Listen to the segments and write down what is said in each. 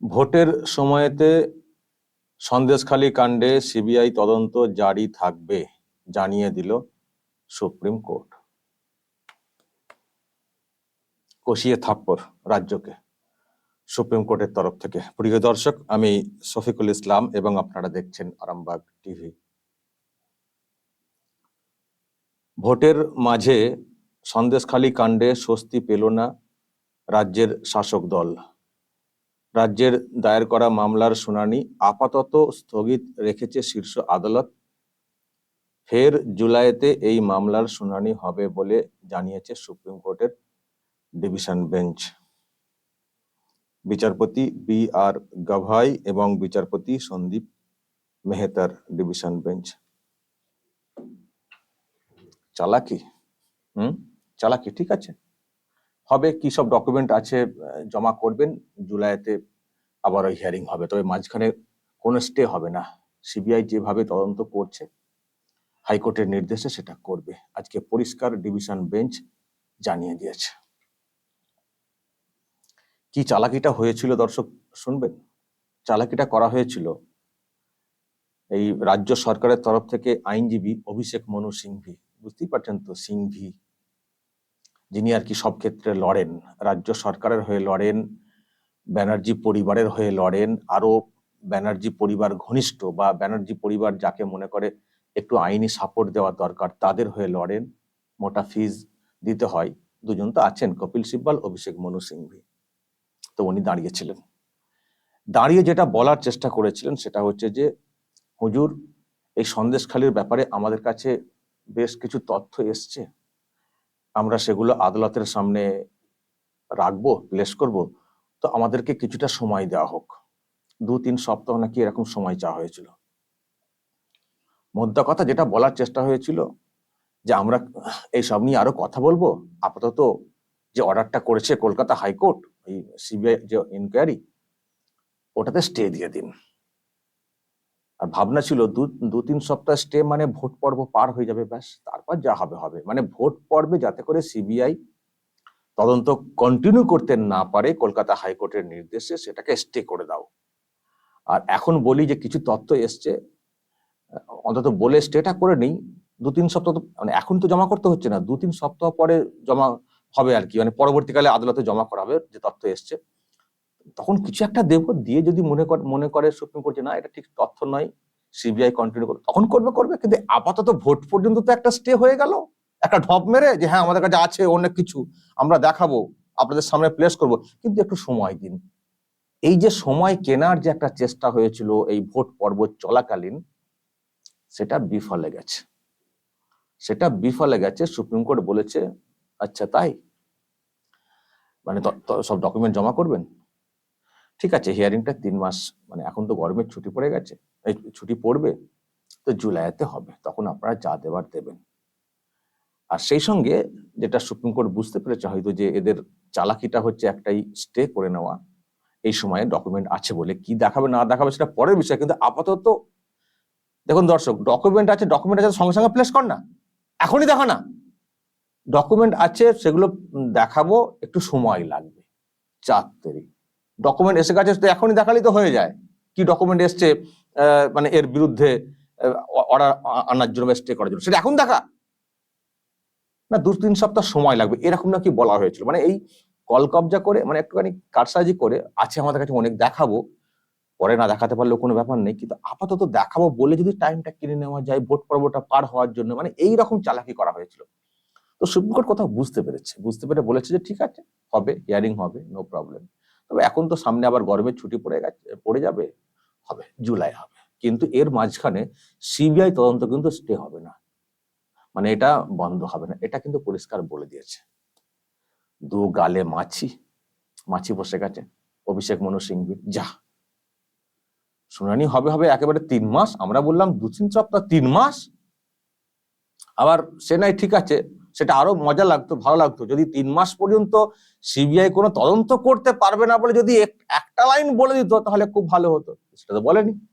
ভোটের সময়তে সন্দেশখালী কাণ্ডে সিবিআই তদন্ত জারি থাকবে জানিয়ে দিল সুপ্রিম কোর্ট। কষিয়ে থাপ্পর রাজ্যকে, সুপ্রিম কোর্টের তরফ থেকে। প্রিয় দর্শক, আমি শফিকুল ইসলাম এবং আপনারা দেখছেন আরামবাগ টিভি। ভোটের মাঝে সন্দেশখালী কাণ্ডে স্বস্তি পেল না রাজ্যের শাসক দল। রাজ্যের দায়ের করা মামলার শুনানি আপাতত স্থগিত রেখেছে শীর্ষ আদালত। ফের জুলাইতে এই মামলার শুনানি হবে বলে জানিয়েছে সুপ্রিম কোর্টের ডিভিশন বেঞ্চ। বিচারপতি বি আর গাভাই এবং বিচারপতি সন্দীপ মেহতার ডিভিশন বেঞ্চ। চালাকি, হুম? চালাকি, ঠিক আছে? হবে, কি সব ডকুমেন্ট আছে জমা করবেন, জুলাইতে আবার ওই হিয়ারিং হবে। তবে মাঝখানে কোনো স্টে হবে না। সিবিআই যেভাবে তদন্ত করছে, হাইকোর্টের নির্দেশে সেটা করবে। আজকে পরিষ্কার ডিভিশন বেঞ্চ জানিয়ে দিয়েছে। কি চালাকিটা হয়েছিল দর্শক, শুনবেন? চালাকিটা করা হয়েছিল এই রাজ্য সরকারের তরফ থেকে আইনজীবী অভিষেক মনু সিংভি। বুঝতেই পারছেন তো সিংভি যিনি আর কি সব ক্ষেত্রে লড়েন, রাজ্য সরকারের হয়ে লড়েন, ব্যানার্জি পরিবারের হয়ে লড়েন আরও ব্যানার্জি পরিবার ঘনিষ্ঠ বা ব্যানার্জি পরিবার যাকে মনে করে একটু আইনি সাপোর্ট দেওয়া দরকার, তাদের হয়ে লড়েন, মোটা ফিজ দিতে হয়। দুজন তো আছেন, কপিল সিব্বাল, অভিষেক মনু সিংভি। তো উনি দাঁড়িয়েছিলেন দাঁড়িয়ে যেটা বলার চেষ্টা করেছিলেন সেটা হচ্ছে যে, হুজুর, এই সন্দেশখালির ব্যাপারে আমাদের কাছে বেশ কিছু তথ্য এসছে। আমরা সেগুলো আদালতের সামনে রাখব প্লেস করব, তো আমাদেরকে কিছুটা সময় দেওয়া হোক। দু, তিন সপ্তাহ নাকি এরকম সময় চাওয়া হয়েছিল। মোদ্দা কথা যেটা বলার চেষ্টা হয়েছিল যে আমরা এই সব নিয়ে আরও কথা বলব, আপাতত যে অর্ডারটা করেছে কলকাতা হাইকোর্ট এই সিবিআই যে ইনকোয়ারি ওটাতে স্টে দিয়ে দিন। আর ভাবনা ছিল দু দু তিন সপ্তাহ স্টে মানে ভোট পর্ব পার হয়ে যাবে, ব্যাস। তারপর যা হবে হবে। মানে ভোট পর্বে যাতে করে সিবিআই তদন্ত কন্টিনিউ করতে না পারে কলকাতা হাইকোর্টের নির্দেশে, সেটাকে স্টে করে দাও। আর এখন বলি যে কিছু তথ্য এসছে অন্তত বলে স্টেটা করে নেই। দু তিন সপ্তাহ মানে এখন তো জমা করতে হচ্ছে না। দু তিন সপ্তাহ পরে জমা হবে আর কি। মানে পরবর্তীকালে আদালতে জমা করা হবে, যে তথ্য এসছে। তখন কিছু একটা দেবো, দিয়ে যদি মনে মনে করে সুপ্রিম কোর্ট না, এটা ঠিক তথ্য নয় সিবিআই কন্টিনিউ করবে, তখন করবে করবে, কিন্তু আপাতত ভোট পর্যন্ত তো একটা স্টে হয়ে গেল। একটা ঢপ মেরে যে হ্যাঁ আমাদের কাছে আছে অনেক কিছু, আমরা দেখাবো, আপনাদের সামনে প্লেস করব। কিন্তু একটু সময় দিন। এই যে সময় কেনার যে একটা চেষ্টা হয়েছিল এই ভোট পর্ব চলাকালীন, সেটা বিফলে গেছে। সেটা বিফলে গেছে সুপ্রিম কোর্ট বলেছে আচ্ছা তাই? মানে সব ডকুমেন্ট জমা করবেন? ঠিক আছে হিয়ারিংটা তিন মাস মানে এখন তো গরমের ছুটি পড়ে গেছে ছুটি পড়বে, তো জুলাইতে হবে, তখন আপনারা যা দেবার দেবেন। আর সেই সঙ্গে যেটা সুপ্রিম কোর্ট বুঝতে পেরেছে হয়তো যে এদের চালাকিটা হচ্ছে একটাই স্টে করে নেওয়া, এই সময়ে ডকুমেন্ট আছে বলে কি দেখাবে না দেখাবে সেটা পরের বিষয়, কিন্তু আপাতত দেখুন দর্শক ডকুমেন্ট আছে ডকুমেন্ট আছে, সঙ্গে সঙ্গে প্লেস কর না, এখনই দেখা না। ডকুমেন্ট আছে, সেগুলো দেখাবো, একটু সময় লাগবে, চার তারিখ। ডকুমেন্ট এসে গেছে, তো এখনই দেখালেই তো হয়ে যায়। কি ডকুমেন্ট এসছে মানে এর বিরুদ্ধে অর্ডার আনার জন্য স্টে করার জন্য, সেটা এখন দেখা। না, দু তিন সপ্তাহ সময় লাগবে, এরকম নাকি বলা হয়েছিল। মানে এই কল কবজা করে মানে একটুখানি কারসাজি করে, আছে আমাদের কাছে, অনেক দেখাবো। পরে না দেখাতে পারলেও কোনো ব্যাপার নেই, কিন্তু আপাতত দেখাবো বলে যদি টাইমটা কিনে নেওয়া যায়, ভোট পর্বটা পার হওয়ার জন্য মানে এই রকম চালাকি করা হয়েছিল। তো সুপ্রিম কোর্ট কোথাও বুঝতে পেরেছে, বুঝতে পেরে বলেছে যে ঠিক আছে, হবে হিয়ারিং হবে নো প্রবলেম তবে এখন তো সামনে আবার গরমের ছুটি পড়ে গেছে, পড়ে যাবে, হবে, জুলাই হবে। কিন্তু এর মাঝখানে সিবিআই তদন্ত কিন্তু স্টে হবে না। মানে এটা বন্ধ হবে না, এটা কিন্তু পরিষ্কার বলে দিয়েছে। দু গালে মাছি মাছি বসে গেছে, অভিষেক মনু সিংভির যা। শুনানি হবে হবে একেবারে তিন মাস, আমরা বললাম দু তিন সপ্তাহ, তিন মাস? আবার সে নাই, ঠিক আছে সেটা আরও মজা লাগতো, ভালো লাগতো। যদি তিন মাস পর্যন্ত সিবিআই কোনো তদন্ত করতে পারবে না বলে যদি এক- একটা লাইন বলে দিত, তাহলে খুব ভালো হতো। সেটা তো বলেনি।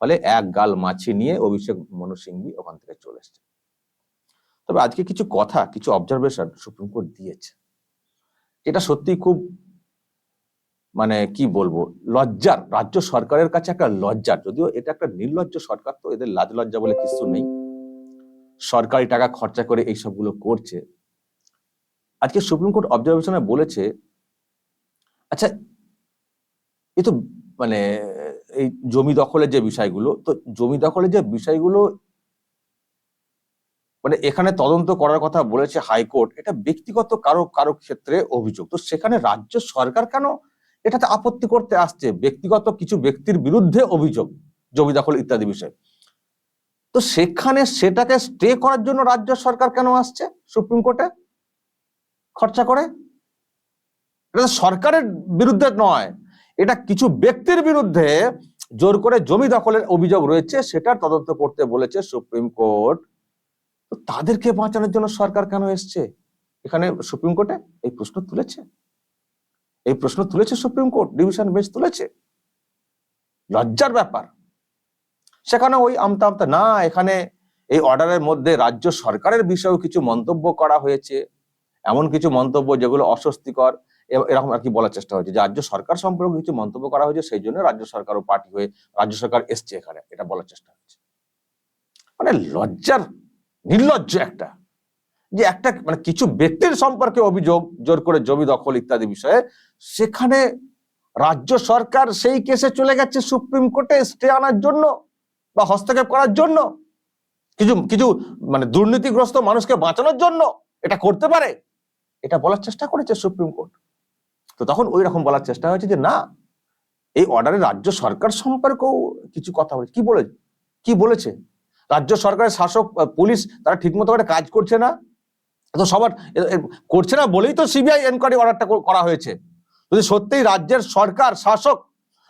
ফলে এক গাল মাছি নিয়ে অভিষেক মনু সিংভি ওখান থেকে চলে এসছে। তবে আজকে কিছু কথা, কিছু অবজারভেশন সুপ্রিম কোর্ট দিয়েছে। এটা সত্যি খুব মানে কি বলব, লজ্জার। রাজ্য সরকারের কাছে একটা লজ্জার। যদিও এটা একটা নির্লজ্জ সরকার, তো এদের লাজ লজ্জা বলে কিছু নেই। সরকারি টাকা খরচা করে এই সবগুলো করছে। আজকে সুপ্রিম কোর্ট অবজারভেশনে বলেছে আচ্ছা এ তো মানে এই জমি দখলের যে বিষয়গুলো, তো জমি দখলের যে বিষয়গুলো মানে এখানে তদন্ত করার কথা বলেছে হাইকোর্ট, এটা ব্যক্তিগত কারও কারও ক্ষেত্রে অভিযোগ। তো সেখানে রাজ্য সরকার কেন এটাতে আপত্তি করতে আসছে? ব্যক্তিগত কিছু ব্যক্তির বিরুদ্ধে অভিযোগ, জমি দখল ইত্যাদি বিষয়। তো সেখানে সেটাকে স্টে করার জন্য রাজ্য সরকার কেন আসছে? সুপ্রিম কোর্টে খরচা করে? এটা সরকারের বিরুদ্ধে নয়। এটা কিছু ব্যক্তির বিরুদ্ধে জোর করে জমি দখলের অভিযোগ রয়েছে, সেটা তদন্ত করতে বলেছে সুপ্রিম কোর্ট তো তাদেরকে বাঁচানোর জন্য সরকার কেন এসছে? এখানে সুপ্রিম কোর্টে এই প্রশ্ন তুলেছে। এই প্রশ্ন তুলেছে সুপ্রিম কোর্ট ডিভিশন বেঞ্চ তুলেছে। লজ্জার ব্যাপার। সেখানে ওই আমতা আমতা না, এখানে এই অর্ডারের মধ্যে রাজ্য সরকারের বিষয়েও কিছু মন্তব্য করা হয়েছে, এমন কিছু মন্তব্য যেগুলো অস্বস্তিকর এরকম আর কি বলার চেষ্টা হয়েছে। যে রাজ্য সরকার সম্পর্কে কিছু মন্তব্য করা হয়েছে, সেই জন্য রাজ্য সরকারও পার্টি হয়ে রাজ্য সরকার এসছে এখানে, এটা বলার চেষ্টা হয়েছে মানে লজ্জার, নির্লজ্জ একটা। যে একটা মানে কিছু ব্যক্তির সম্পর্কে অভিযোগ, জোর করে জমি দখল ইত্যাদি বিষয়ে, সেখানে রাজ্য সরকার সেই কেসে চলে গেছে সুপ্রিম কোর্টে স্টে আনার জন্য। বা হস্তক্ষেপ করার জন্য, কিছু কিছু মানে দুর্নীতিগ্রস্ত মানুষকে বাঁচানোর জন্য এটা করতে পারে, এটা বলার চেষ্টা করেছে সুপ্রিম কোর্ট। তো তখন ওই রকম বলার চেষ্টা হয়েছে যে না, এই অর্ডারে রাজ্য সরকার সম্পর্কেও কিছু কথা বলেছে। কি বলে কি বলেছে? রাজ্য সরকারের শাসক পুলিশ তারা ঠিকমতো করে কাজ করছে না? তো সবার করছে না বলেই তো সিবিআই এনকোয়ারি অর্ডারটা করা হয়েছে। যদি সত্যিই রাজ্যের সরকার, শাসক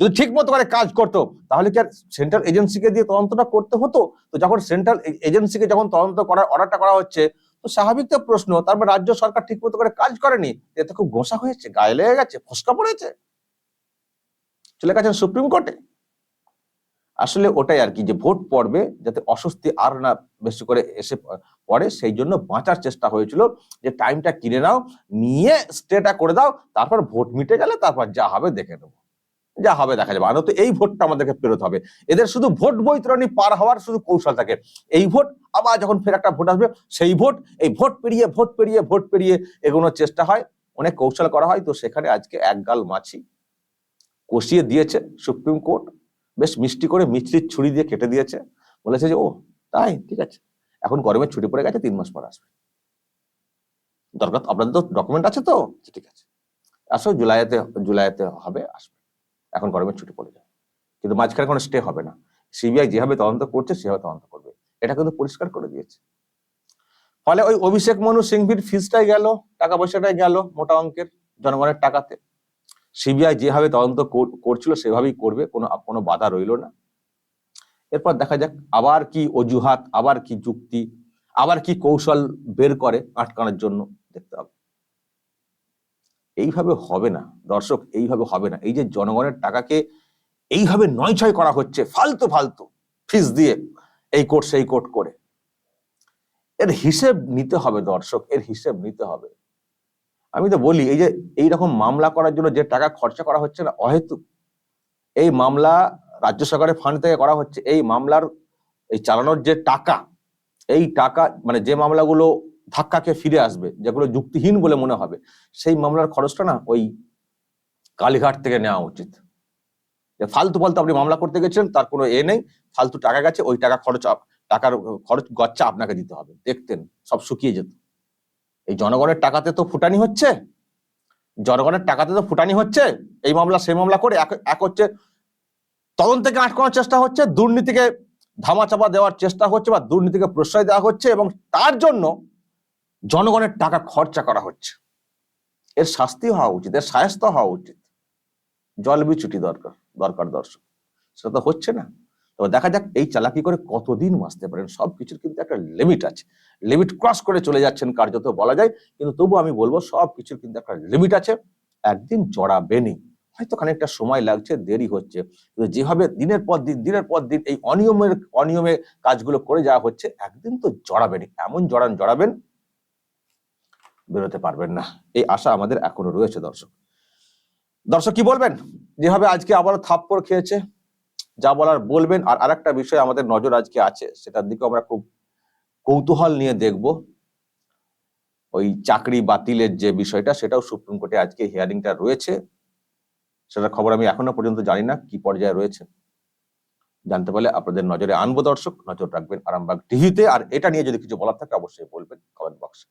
যদি ঠিক মতো করে কাজ করতো, তাহলে কি আর সেন্ট্রাল এজেন্সিকে দিয়ে তদন্তটা করতে হতো? তো যখন সেন্ট্রাল এজেন্সিকে যখন তদন্ত করার অর্ডারটা করা হচ্ছে, তো স্বাভাবিক তো প্রশ্ন, তারপর রাজ্য সরকার ঠিক মতো করে কাজ করেনি, এতে খুব গোসা হয়েছে, গায়ে লেগে গেছে, ফসকা পড়েছে। চলে গেছেন সুপ্রিম কোর্টে। আসলে ওটাই আর কি, যে ভোট পড়বে যাতে অস্বস্তি আর না বেশি করে এসে পড়ে, সেই জন্য বাঁচার চেষ্টা হয়েছিল, যে টাইমটা কিনে নাও, নিয়ে স্টেটা করে দাও, তারপর ভোট মিটে গেলে তারপর যা হবে দেখে নেব। যা হবে দেখা যাবে। আদতে এই ভোটটা আমাদেরকে ফেরত হবে। এদের শুধু ভোট বৈতরণী পার হওয়ার শুধু কৌশল থাকে। এই ভোট আবার যখন ফের একটা ভোট আসবে, সেই ভোট, এই ভোট পেরিয়ে ভোট পেরিয়ে ভোট পেরিয়ে এগোনোর চেষ্টা হয়। অনেক কৌশল করা হয়। তো সেখানে আজকে একগাল মাছি কষিয়ে দিয়েছে সুপ্রিম কোর্ট। বেশ মিষ্টি করে মিষ্টির ছুরি দিয়ে কেটে দিয়েছে। বলেছে যে, ও, তাই? ঠিক আছে। এখন গরমের ছুটি পড়ে গেছে, তিন মাস পর আসবে। দরকার আপনাদের তো ডকুমেন্ট আছে তো? ঠিক আছে। আসো, জুলাইতে জুলাইতে হবে, আসবে। এখন গরমের ছুটি পড়ে যায়। কিন্তু মাঝখানে কোনো স্টে হবে না। সিবিআই যেভাবে তদন্ত করছে, সেভাবে তদন্ত করবে। এটা কিন্তু পরিষ্কার করে দিয়েছে। ফলে ওই অভিষেক মনু সিংভির ফিজটাই গেল টাকা পয়সাটাই গেল মোটা অঙ্কের জনগণের টাকাতে। সিবিআই যেভাবে তদন্ত করছিল, সেভাবেই করবে, কোনো কোনো বাধা রইল না। এরপর দেখা যাক, আবার কি অজুহাত, আবার কি যুক্তি, আবার কি কৌশল বের করে আটকানোর জন্য দেখতে হবে। এইভাবে হবে না। দর্শক, এইভাবে হবে না। এই যে জনগণের টাকাকে এইভাবে নয় ছয় করা হচ্ছে, ফালতু ফালতু, ফিস দিয়ে এই কোর্ট, সেই কোর্ট করে। এর হিসেব নিতে হবে দর্শক, এর হিসেব নিতে হবে। আমি তো বলি, এই যে এই রকম মামলা করার জন্য যে টাকা খরচা করা হচ্ছে না, অহেতুক। এই মামলা রাজ্য সরকারের ফান্ড থেকে করা হচ্ছে, এই মামলার, এই চালানোর যে টাকা, এই টাকা মানে যে মামলাগুলো ধাক্কাকে ফিরে আসবে, যেগুলো যুক্তিহীন বলে মনে হবে, সেই মামলার খরচটা না ওই কালীঘাট থেকে নেওয়া উচিত। ফালতু ফালতু আপনি মামলা করতে গেছেন তার কোনো এ নেই, ফালতু টাকা গেছে, ওই টাকা খরচ টাকার খরচ গচ্চা আপনাকে দিতে হবে, দেখতেন, সব শুকিয়ে যেত। এই জনগণের টাকাতে তো ফুটানি হচ্ছে, জনগণের টাকাতে তো ফুটানি হচ্ছে, এই মামলা, সেই মামলা করে এক এক হচ্ছে তদন্তকে আটকানোর চেষ্টা হচ্ছে, দুর্নীতিকে ধামাচাপা দেওয়ার চেষ্টা হচ্ছে বা দুর্নীতিকে প্রশ্রয় দেওয়া হচ্ছে এবং তার জন্য জনগণের টাকা খরচা করা হচ্ছে। এর শাস্তি হওয়া উচিত, এর সায়স্ত হওয়া উচিত। জল বিচুটি দরকার দরকার দর্শক। সেটা তো হচ্ছে না। তবে দেখা যাক এই চালাকি করে কতদিন বাঁচতে পারেন সব কিছুর কিন্তু একটা লিমিট আছে। লিমিট ক্রস করে চলে যাচ্ছেন কার্যত বলা যায়, কিন্তু তবু আমি বলব সব কিছুর কিন্তু একটা লিমিট আছে। একদিন জড়াবেনি হয়তো খানিকটা সময় লাগছে, দেরি হচ্ছে। কিন্তু যেভাবে দিনের পর দিন, দিনের পর দিন এই অনিয়মের, অনিয়মে কাজগুলো করে যাওয়া হচ্ছে, একদিন তো জড়াবেনি এমন জড়ান জড়াবেন বেরোতে পারবেন না। এই আশা আমাদের এখনও রয়েছে, দর্শক। দর্শক, কি বলবেন? যেভাবে আজকে আবারও থাপ্পড় খেয়েছে, যা বলার বলবেন, আর আরেকটা বিষয় আমাদের নজর আজকে আছে, সেটার দিকে আমরা খুব কৌতূহল নিয়ে দেখব। ওই চাকরি বাতিলের যে বিষয়টা, সেটাও সুপ্রিম কোর্টে আজকে হিয়ারিংটা রয়েছে। সেটার খবর আমি এখনও পর্যন্ত জানি না, কি পর্যায়ে রয়েছে। জানতে পারলে আপনাদের নজরে আনব, দর্শক। নজর রাখবেন আরামবাগ টিভিতে আর এটা নিয়ে যদি কিছু বলার থাকে, অবশ্যই বলবেন কমেন্ট বক্সে